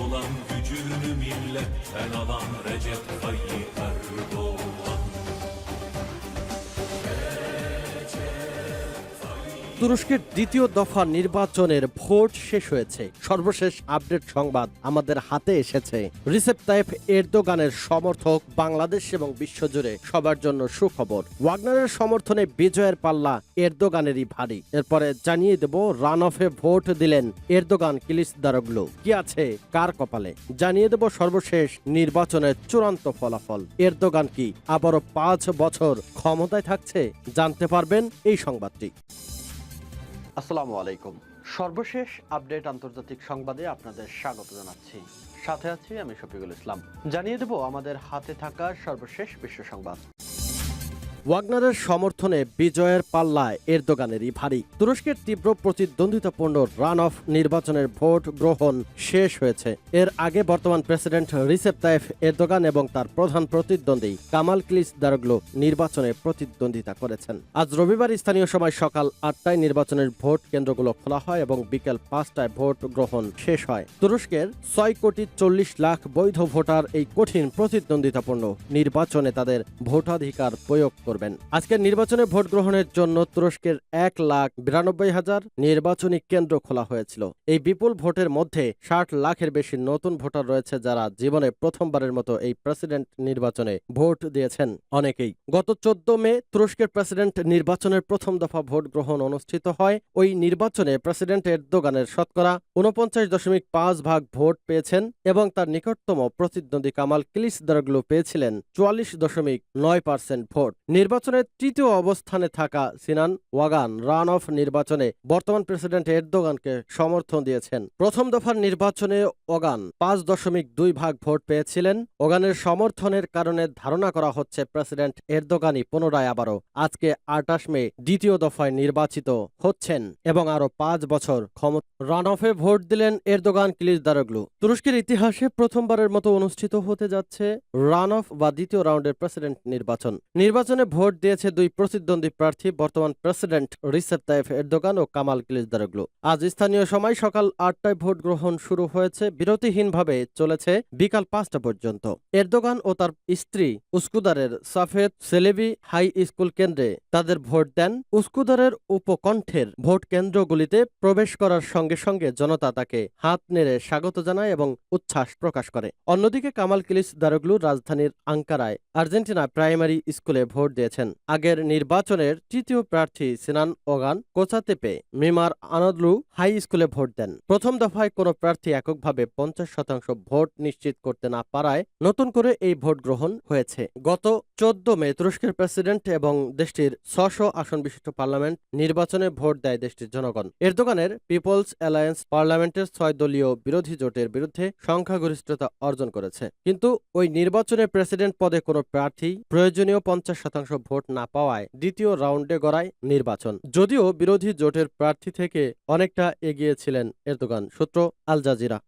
olan gücünü milletten alan Recep Tayyip Erdoğan. তুরস্কের দ্বিতীয় দফা নির্বাচনের ভোট শেষ হয়েছে। সর্বশেষ আপডেট সংবাদ আমাদের হাতে এসেছে। রিসেপ তাইফ এরদোগানের সমর্থক বাংলাদেশ এবং বিশ্বজুড়ে সবার জন্য সুখবর। ওয়াগনারের সমর্থনে বিজয়ের পাল্লা এরদোগানেরই ভারী। এরপরে জানিয়ে দেব, রান অফে ভোট দিলেন এরদোগান কিলিস দারগলু কি আছে কার কপালে? জানিয়ে দেব সর্বশেষ নির্বাচনের চূড়ান্ত ফলাফল। এরদোগান কি আবারও পাঁচ বছর ক্ষমতায় থাকছে? জানতে পারবেন এই সংবাদটি। আসসালামু আলাইকুম। সর্বশেষ আপডেট আন্তর্জাতিক সংবাদে আপনাদের স্বাগত জানাচ্ছি। সাথে আছি আমি শফিকুল ইসলাম। জানিয়ে দেব আমাদের হাতে থাকা সর্বশেষ বিশ্ব সংবাদ। ওয়াগনারের সমর্থনে বিজয়ের পাল্লায় এরদোগানেরই ভারী তুরস্কের তীব্র প্রতিদ্বন্দ্বিতাপূর্ণ রান অফ নির্বাচনের ভোট গ্রহণ শেষ হয়েছে। এর আগে বর্তমান প্রেসিডেন্ট রিসেপ তাইফ এরদোগান এবং তার প্রধান প্রতিদ্বন্দ্বী কামাল ক্লিস দারগলো নির্বাচনে প্রতিদ্বন্দ্বিতা করেছেন। আজ রবিবার স্থানীয় সময় সকাল আটটায় নির্বাচনের ভোট কেন্দ্রগুলো খোলা হয় এবং বিকেল পাঁচটায় ভোট গ্রহণ শেষ হয়। তুরস্কের ছয় কোটি চল্লিশ লাখ বৈধ ভোটার এই কঠিন প্রতিদ্বন্দ্বিতাপূর্ণ নির্বাচনে তাদের ভোটাধিকার প্রয়োগ করবেন। আজকের নির্বাচনে ভোট গ্রহণের জন্য তুরস্কের এক লাখ বিরানব্বই হাজার নির্বাচনী কেন্দ্র খোলা হয়েছিল। এই বিপুল ভোটের মধ্যে ষাট লাখের বেশি নতুন ভোটার রয়েছে যারা জীবনে প্রথমবারের মতো এই প্রেসিডেন্ট নির্বাচনে ভোট দিয়েছেন অনেকেই। গত চোদ্দ মে তুরস্কের প্রেসিডেন্ট নির্বাচনের প্রথম দফা ভোট গ্রহণ অনুষ্ঠিত হয়। ওই নির্বাচনে প্রেসিডেন্ট এরদোগানের শতকরা উনপঞ্চাশ দশমিক পাঁচ ভাগ ভোট পেয়েছেন এবং তার নিকটতম প্রতিদ্বন্দ্বী কামাল কিলিস দারগলু পেয়েছিলেন চুয়াল্লিশ দশমিক নয় পার্সেন্ট ভোট। নির্বাচনের তৃতীয় অবস্থানে থাকা সিনান ওয়াগান রান অফ নির্বাচনে বর্তমান প্রেসিডেন্ট এরদোগানকে সমর্থন দিয়েছেন। প্রথম দফার নির্বাচনে ওগান পাঁচ দশমিক দুই ভাগ ভোট পেয়েছিলেন। ওগানের সমর্থনের কারণে ধারণা করা হচ্ছে প্রেসিডেন্ট এরদোগানই পুনরায় আবারও আজকে আটাশ মে দ্বিতীয় দফায় নির্বাচিত হচ্ছেন এবং আরও পাঁচ বছর ক্ষমতা রান অফে ভোট দিলেন এরদোগান কিলিস দারগলু। তুরস্কের ইতিহাসে প্রথমবারের মতো অনুষ্ঠিত হতে যাচ্ছে রান অফ বা দ্বিতীয় রাউন্ডের প্রেসিডেন্ট নির্বাচন। নির্বাচনে ভোট দিয়েছে দুই প্রতিদ্বন্দ্বী প্রার্থী, বর্তমান প্রেসিডেন্ট রিসেপ তাইফ এরদোগান ও কামাল কিলিস দারগলু আজ স্থানীয় সময় সকাল আটটায় ভোট গ্রহণ শুরু হয়েছে, বিরতিহীনভাবে চলেছে বিকাল পাঁচটা পর্যন্ত। এরদোগান ও তার স্ত্রী উস্কুদারের সাফেদ সেলেবি হাই স্কুল কেন্দ্রে তাদের ভোট দেন। উস্কুদারের উপকণ্ঠের ভোট কেন্দ্রগুলিতে প্রবেশ করার সঙ্গে সঙ্গে জনতা তাকে হাত নেড়ে স্বাগত জানায় এবং উচ্ছ্বাস প্রকাশ করে। অন্যদিকে কামাল কিলিস দারগলু রাজধানীর আঙ্কারায় আর্জেন্টিনা প্রাইমারি স্কুলে ভোট দিয়েছেন। আগের নির্বাচনের তৃতীয় প্রার্থী Sinan Ogan Kocatepe Mimar Anadolu high স্কুলে ভোট দেন। প্রথম দফায় কোনো প্রার্থী এককভাবে পঞ্চাশ শতাংশ ভোট নিশ্চিত করতে না পারায় নতুন করে এই ভোট গ্রহণ হয়েছে। গত চোদ্দ মে তুরস্কের প্রেসিডেন্ট এবং দেশটির ছশো আসন বিশিষ্ট পার্লামেন্ট নির্বাচনে ভোট দেয় দেশটির জনগণ। এরদোগানের পিপলস অ্যালায়েন্স পার্লামেন্টের ছয় দলীয় বিরোধী জোটের বিরুদ্ধে সংখ্যাগরিষ্ঠতা অর্জন করেছে। কিন্তু ওই নির্বাচনে প্রেসিডেন্ট পদে কোনো প্রার্থী প্রয়োজনীয় পঞ্চাশ শতাংশ ভোট না পাওয়ায় দ্বিতীয় রাউন্ডে গড়ায় নির্বাচন। যদিও বিরোধী জোটের প্রার্থী থেকে অনেকটা এগিয়েছিলেন এরদোগান, সূত্র আল জাজিরা।